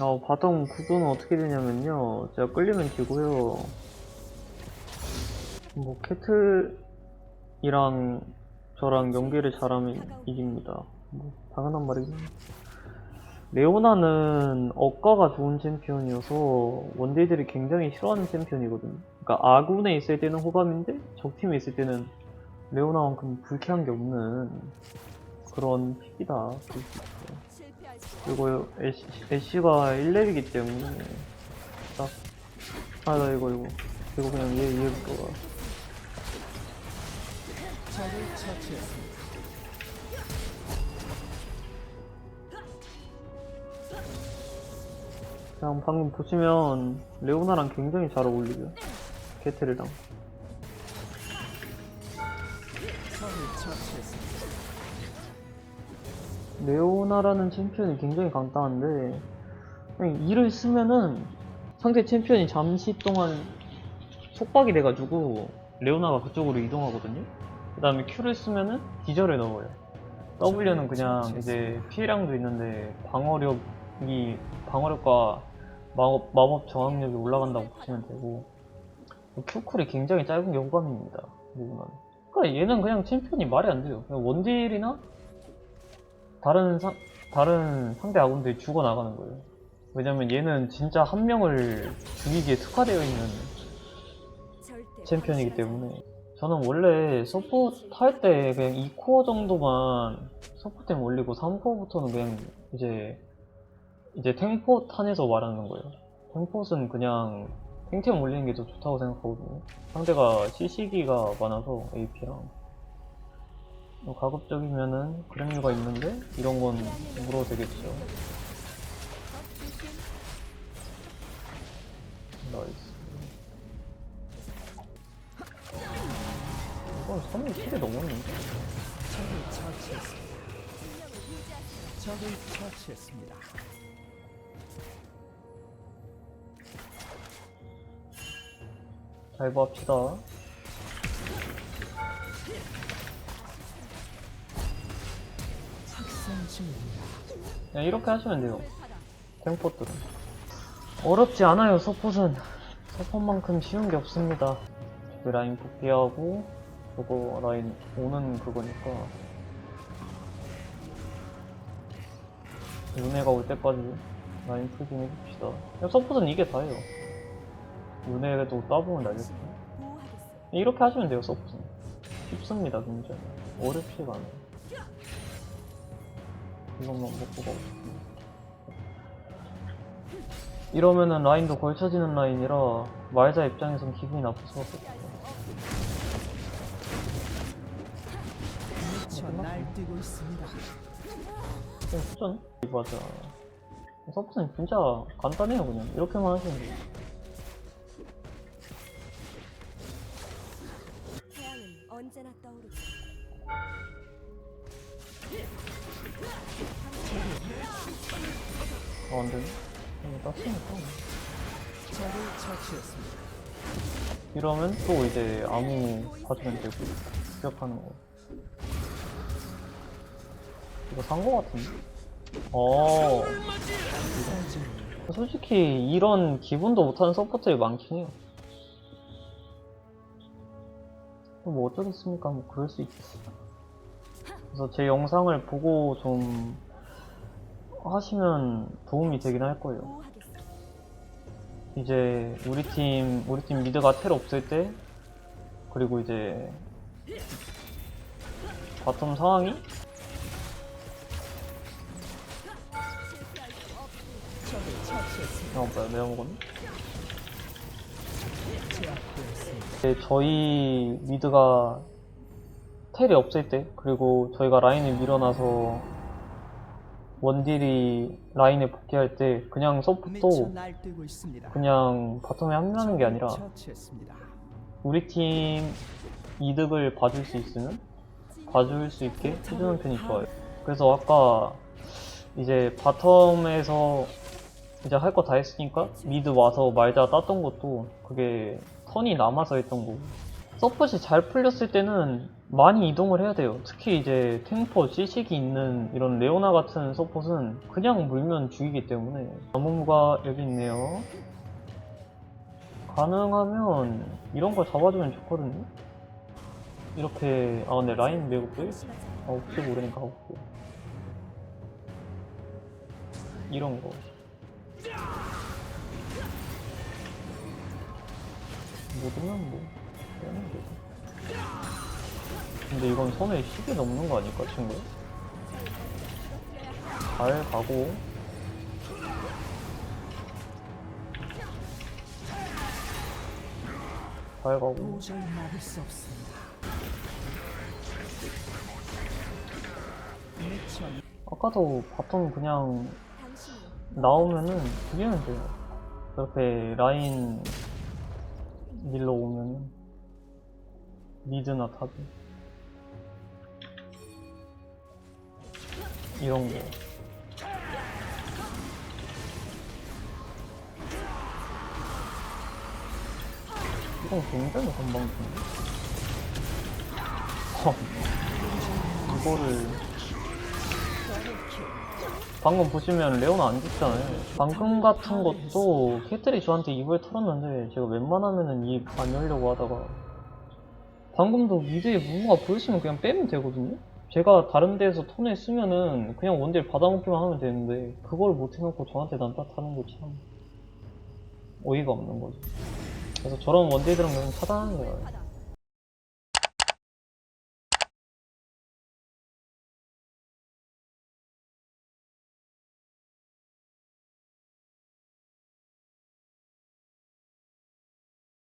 어, 바텀 구도는 어떻게 되냐면요. 제가 끌리면 지고요. 뭐, 캐틀이랑 저랑 연계를 잘하면 이깁니다. 뭐, 당연한 말이긴. 레오나는 억가가 좋은 챔피언이어서 원딜들이 굉장히 싫어하는 챔피언이거든요. 그러니까 아군에 있을 때는 호감인데 적팀에 있을 때는 레오나만큼 불쾌한 게 없는 그런 픽이다. 그리고 애쉬, 애쉬가 1렙이기 때문에. 딱아나 이거 이거. 이거 그냥 얘 얘부터 가. 그냥 방금 보시면 레오나랑 굉장히 잘 어울리죠? 캐틀이랑 레오나라는 챔피언이 굉장히 강타한데 그냥 이를 쓰면은 상대 챔피언이 잠시 동안 속박이 돼가지고 레오나가 그쪽으로 이동하거든요. 그 다음에 Q를 쓰면은 기절을 넣어요. W는 그냥 이제 피해량도 있는데 방어력이 방어력과 마법, 마법 저항력이 올라간다고 보시면 되고 Q쿨이 굉장히 짧은 레오나는 그러니까 얘는 그냥 챔피언이 말이 안 돼요. 원딜이나 다른 상, 다른 상대 아군들이 죽어 나가는 거예요. 왜냐면 얘는 진짜 한 명을 죽이기에 특화되어 있는 챔피언이기 때문에 저는 원래 서포트 할 때 그냥 2코어 정도만 서포템 올리고 3코어부터는 그냥 이제 이제 탱포 탄에서 말하는 거예요. 탱포는 그냥 탱템 올리는 게 더 좋다고 생각하거든요. 상대가 CC기가 많아서 AP랑 가급적이면은 그램류가 있는데 이런 건 물어도 되겠죠. 나이스. 이건 3일 7에 넘었는데? 적을 처치했습니다. 적을 처치했습니다. 잘 봅시다. 그냥 이렇게 하시면 돼요. 템포들은. 어렵지 않아요, 서폿은. 서폿만큼 쉬운 게 없습니다. 저기 라인 복귀하고, 저거 라인 오는 그거니까. 윤회가 올 때까지 라인 풀긴 해줍시다. 그냥 서폿은 이게 다예요. 윤회도 따보면 날렸어요. 이렇게 하시면 돼요, 서폿은. 쉽습니다, 굉장히. 어렵지가 않아요. 이것만 먹고 가고 싶습니다. 이러면은 라인도 걸쳐지는 라인이라 말자 입장에선 기분이 나쁠 수밖에. 미쳐 날뛰고 있습니다. 그냥 수전? 맞아. 서브는 진짜 간단해요, 그냥. 이렇게만 하시면 돼요. 태양은 언제나 떠오르고 아, 안 되네. 이거 처치했습니다. 이러면 또 이제 아무 봐주면 되고, 시작하는 거. 이거 산 거 같은데? 어. 솔직히 이런 기분도 못하는 서포터들이 많긴 해요. 뭐 어쩌겠습니까? 뭐 그럴 수 있지. 그래서 제 영상을 보고 좀 하시면 도움이 되긴 할 거예요. 이제 우리 팀 우리 팀 미드가 텔 없을 때 그리고 이제 바텀 상황이. 어 뭐야 내가 먹었네? 이제 저희 미드가 텔이 없을 때 그리고 저희가 라인을 밀어놔서 원딜이 라인에 복귀할 때 그냥 서포도. 그냥 바텀에 합류하는 게 아니라. 우리 팀 이득을 봐줄 수 있으면 봐줄 수 있게 해주는 편이 좋아요. 그래서 아까 이제 바텀에서 이제 할 거 다 했으니까 미드 와서 말자 땄던 것도 그게 턴이 남아서 했던 거고 서폿이 잘 풀렸을 때는 많이 이동을 해야 돼요. 특히 이제 템포, 시식이 있는 이런 레오나 같은 서폿은 그냥 물면 죽이기 때문에 아무무가 여기 있네요. 가능하면 이런 걸 잡아주면 좋거든요. 이렇게 아 근데 라인 매고 또 방심하지 아, 혹시 모르니까 가볼게요. 이런 거. 모르면 뭐, 빼면 되고. 근데 이건 선에 10이 넘는 거 아닐까, 친구? 잘 가고. 잘 가고. 도저히 막을 수 없습니다. 미쳐 아까도 바텀 그냥 나오면은 죽이면 돼요. 그렇게 라인 밀러 오면은 미드나 탑이 이런 거. 이건 굉장히 건방진데. 어, 이거를 방금 보시면 레오나 안 죽잖아요. 방금 같은 것도 캐틀이 저한테 입을 털었는데 제가 웬만하면은 입 안 열려고 하다가 방금도 미드에 무모가 보였으면 그냥 빼면 되거든요? 제가 다른 데에서 톤을 쓰면은 그냥 원딜 받아먹기만 하면 되는데 그걸 못 해놓고 저한테 난탓하는 게 참 어이가 없는 거죠. 그래서 저런 원딜들은 그냥 차단하는 게 나아요.